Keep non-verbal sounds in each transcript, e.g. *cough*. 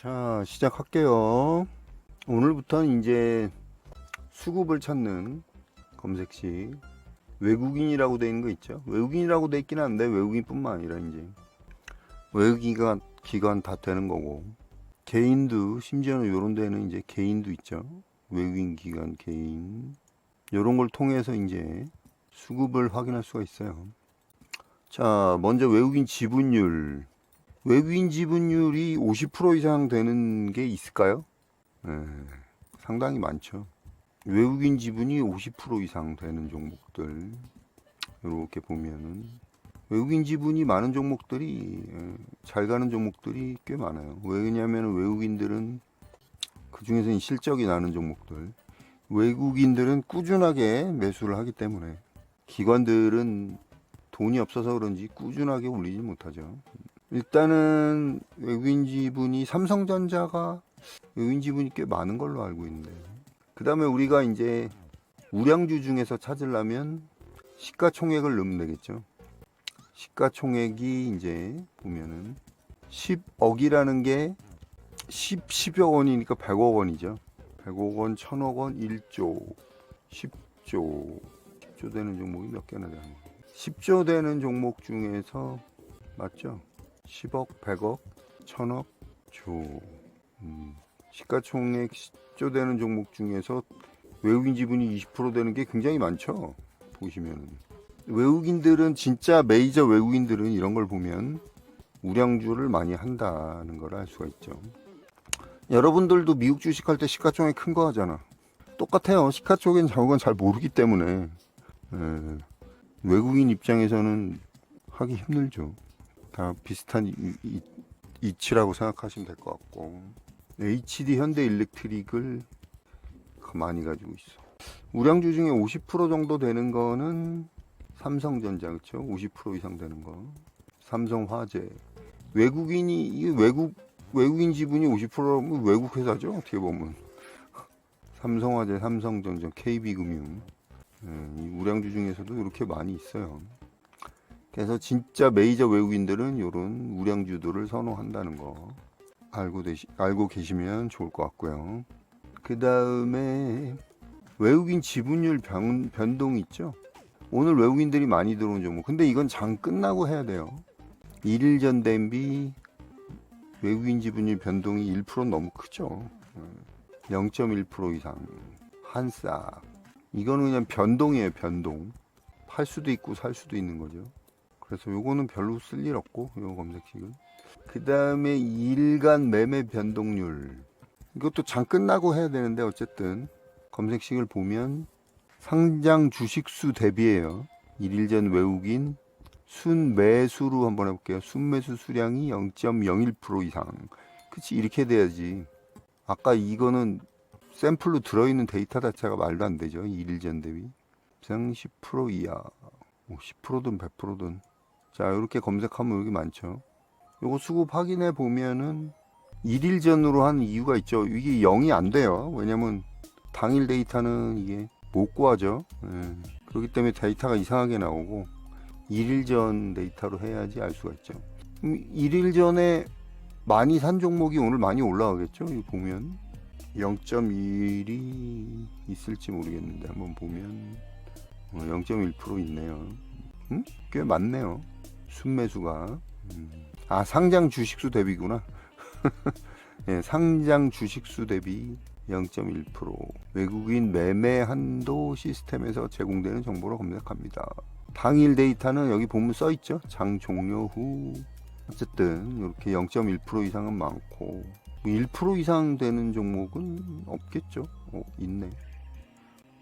자, 시작할게요. 오늘부터는 이제 수급을 찾는 검색식 외국인이라고 돼 있는 거 있죠. 외국인이라고 돼 있긴 한데 외국인뿐만 아니라 이제 외국인가 기관 다 되는 거고 개인도 심지어는 요런 데는 이제 개인도 있죠. 외국인 기관 개인 요런 걸 통해서 이제 수급을 확인할 수가 있어요. 자, 먼저 외국인 지분율. 외국인 지분율이 50% 이상 되는 게 있을까요? 네, 상당히 많죠. 외국인 지분이 50% 이상 되는 종목들. 이렇게 보면은 외국인 지분이 많은 종목들이 예, 잘 가는 종목들이 꽤 많아요. 왜냐하면 외국인들은 그 중에서 실적이 나는 종목들. 외국인들은 꾸준하게 매수를 하기 때문에 기관들은 돈이 없어서 그런지 꾸준하게 올리지 못하죠. 일단은 외국인 지분이 삼성전자가 외국인 지분이 꽤 많은 걸로 알고 있는데 그 다음에 우리가 이제 우량주 중에서 찾으려면 시가총액을 넣으면 되겠죠. 시가총액이 이제 보면은 10억이라는 게 10, 10여 원이니까 100억 원이죠. 100억 원, 1000억 원, 1조, 10조, 10조 되는 종목이 몇 개나 되는 거예요. 10조 되는 종목 중에서 맞죠? 10억, 100억, 1000억, 조. 음, 시가총액 10조 되는 종목 중에서 외국인 지분이 20% 되는 게 굉장히 많죠. 보시면 외국인들은 진짜 메이저 외국인들은 이런 걸 보면 우량주를 많이 한다는 걸 알 수가 있죠. 여러분들도 미국 주식할 때 시가총액 큰 거 하잖아. 똑같아요. 시가총액 자국은 잘 모르기 때문에 예, 외국인 입장에서는 하기 힘들죠. 다 비슷한 이치라고 생각하시면 될 것 같고 HD 현대 일렉트릭을 많이 가지고 있어. 우량주 중에 50% 정도 되는 거는 삼성전자 그렇죠? 50% 이상 되는 거. 삼성화재. 외국인이 외국 외국인 지분이 50%면 외국 회사죠. 어떻게 보면. 삼성화재, 삼성전자, KB금융. 예, 이 우량주 중에서도 이렇게 많이 있어요. 그래서 진짜 메이저 외국인들은 이런 우량주들을 선호한다는 거 알고, 되시, 알고 계시면 좋을 것 같고요. 그 다음에 외국인 지분율 변, 변동 있죠? 오늘 외국인들이 많이 들어온 종목. 근데 이건 장 끝나고 해야 돼요. 1일 전 대비 외국인 지분율 변동이 1% 너무 크죠. 0.1% 이상. 한싹. 이거는 그냥 변동이에요, 변동. 팔 수도 있고 살 수도 있는 거죠. 그래서 요거는 별로 쓸 일 없고, 요 검색식은. 그 다음에 일간 매매 변동률. 이것도 장 끝나고 해야 되는데, 어쨌든. 검색식을 보면 상장 주식수 대비해요. 일일 전 외국인 순 매수로 한번 해볼게요. 순 매수 수량이 0.01% 이상. 그치, 이렇게 돼야지. 아까 이거는 샘플로 들어있는 데이터 자체가 말도 안 되죠. 일일 전 대비. 상10% 이하. 뭐 10%든 100%든. 자, 이렇게 검색하면 여기 많죠. 요거 수급 확인해 보면은 일일 전으로 한 이유가 있죠. 이게 0이 안 돼요. 왜냐면 당일 데이터는 이게 못 구하죠. 예. 그렇기 때문에 데이터가 이상하게 나오고 일일 전 데이터로 해야지 알 수가 있죠. 음, 일일 전에 많이 산 종목이 오늘 많이 올라가겠죠. 이거 보면 0.1이 있을지 모르겠는데 한번 보면 0.1% 있네요. 음? 꽤 많네요. 순매수가. 음. 아 상장 주식수 대비구나. *laughs* 예, 상장 주식수 대비 0.1% 외국인 매매 한도 시스템에서 제공되는 정보로 검색합니다. 당일 데이터는 여기 보면 써 있죠. 장 종료 후 어쨌든 이렇게 0.1% 이상은 많고 1% 이상 되는 종목은 없겠죠. 어, 있네.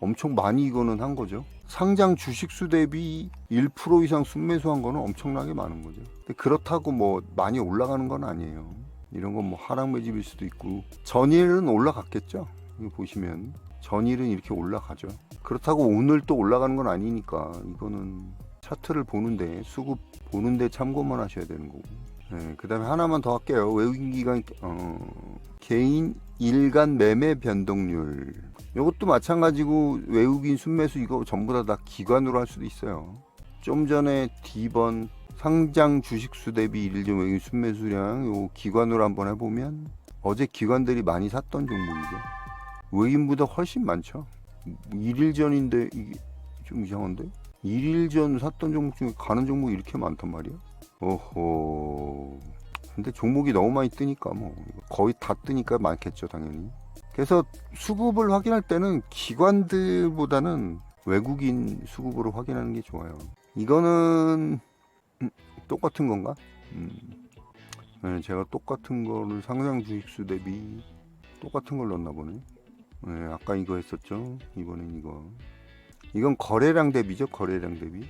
엄청 많이 이거는 한 거죠. 상장 주식수 대비 1% 이상 순매수한 거는 엄청나게 많은 거죠. 그렇다고 뭐 많이 올라가는 건 아니에요. 이런 건 뭐 하락 매집일 수도 있고 전일은 올라갔겠죠. 이거 보시면 전일은 이렇게 올라가죠. 그렇다고 오늘 또 올라가는 건 아니니까 이거는 차트를 보는데 수급 보는데 참고만 하셔야 되는 거고. 네, 그다음에 하나만 더 할게요. 외국인 기관 어, 개인 일간 매매 변동률. 이것도 마찬가지고 외국인 순매수 이거 전부 다, 다 기관으로 할 수도 있어요. 좀 전에 D번 상장 주식수 대비 일일 전 외국인 순매수량 요 기관으로 한번 해보면 어제 기관들이 많이 샀던 종목이죠. 외인보다 훨씬 많죠. 일일 전인데 이게 좀 이상한데? 일일 전 샀던 종목 중에 가는 종목이 이렇게 많단 말이야? 오호. 근데 종목이 너무 많이 뜨니까 뭐 거의 다 뜨니까 많겠죠 당연히. 그래서 수급을 확인할 때는 기관들보다는 외국인 수급으로 확인하는 게 좋아요. 이거는 음, 똑같은 건가? 음. 네, 제가 똑같은 거를 상장 주식수 대비 똑같은 걸 넣었나 보네. 네, 아까 이거 했었죠. 이번엔 이거. 이건 거래량 대비죠. 거래량 대비.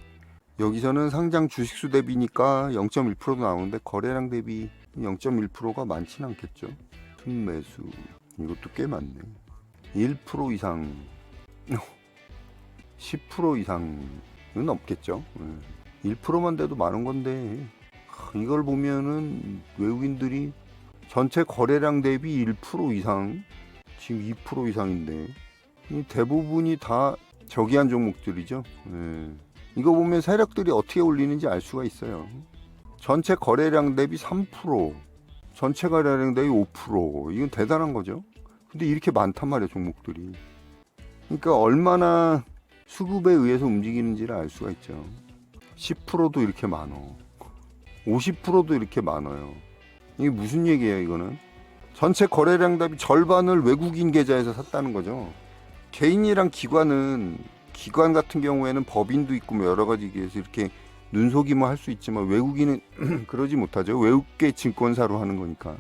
여기서는 상장 주식수 대비니까 0.1%도 나오는데 거래량 대비 0.1%가 많진 않겠죠. 순매수 이것도 꽤 많네. 1% 이상, 10% 이상은 없겠죠. 네. 1%만 돼도 많은 건데 하, 이걸 보면은 외국인들이 전체 거래량 대비 1% 이상, 지금 2% 이상인데 이 대부분이 다 저기한 종목들이죠. 네. 이거 보면 세력들이 어떻게 올리는지 알 수가 있어요. 전체 거래량 대비 3%, 전체 거래량 대비 5%. 이건 대단한 거죠. 근데 이렇게 많단 말이에요, 종목들이. 그러니까 얼마나 수급에 의해서 움직이는지를 알 수가 있죠. 10%도 이렇게 많어. 50%도 이렇게 많아요. 이게 무슨 얘기예요, 이거는? 전체 거래량 대비 절반을 외국인 계좌에서 샀다는 거죠. 개인이랑 기관은 기관 같은 경우에는 법인도 있고 뭐 여러 가지 기에서 이렇게 눈속임을 할 수 있지만 외국인은 *clears throat* 그러지 못하죠. 외국계 증권사로 하는 거니까.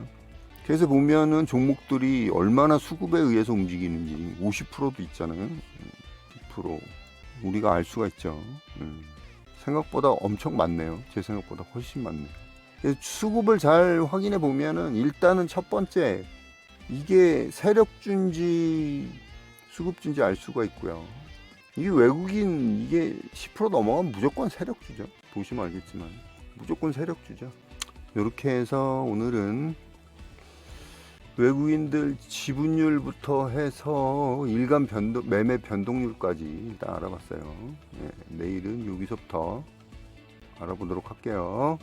그래서 보면은 종목들이 얼마나 수급에 의해서 움직이는지 50%도 있잖아요. 10% 우리가 알 수가 있죠. 음. 생각보다 엄청 많네요. 제 생각보다 훨씬 많네요. 수급을 잘 확인해 보면은 일단은 첫 번째 이게 세력준지 수급준지 알 수가 있고요. 이게 외국인 이게 10% 넘어가면 무조건 세력주죠. 보시면 알겠지만 무조건 세력주죠. 이렇게 해서 오늘은 외국인들 지분율부터 해서 일간 변동, 매매 변동률까지 일단 알아봤어요. 네, 내일은 여기서부터 알아보도록 할게요.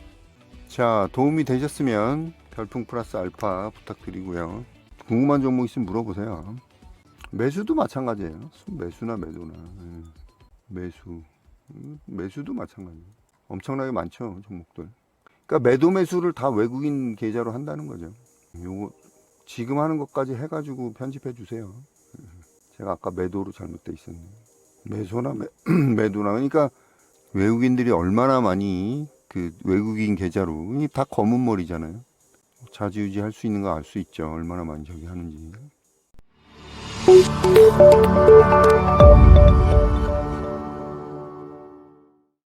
자, 도움이 되셨으면 별풍 플러스 알파 부탁드리고요. 궁금한 종목 있으면 물어보세요. 매수도 마찬가지예요. 매수나 매도나 예. 매수 음, 매수도 마찬가지. 엄청나게 많죠 종목들. 그러니까 매도 매수를 다 외국인 계좌로 한다는 거죠. 요거 지금 하는 것까지 해가지고 편집해 주세요. 예. 제가 아까 매도로 잘못돼 있었네. 매수나 매, *clears throat* 매도나 그러니까 외국인들이 얼마나 많이 그 외국인 계좌로 다 검은 머리잖아요. 자지우지 할 수 있는 거 알 수 있죠. 얼마나 많이 저기 하는지.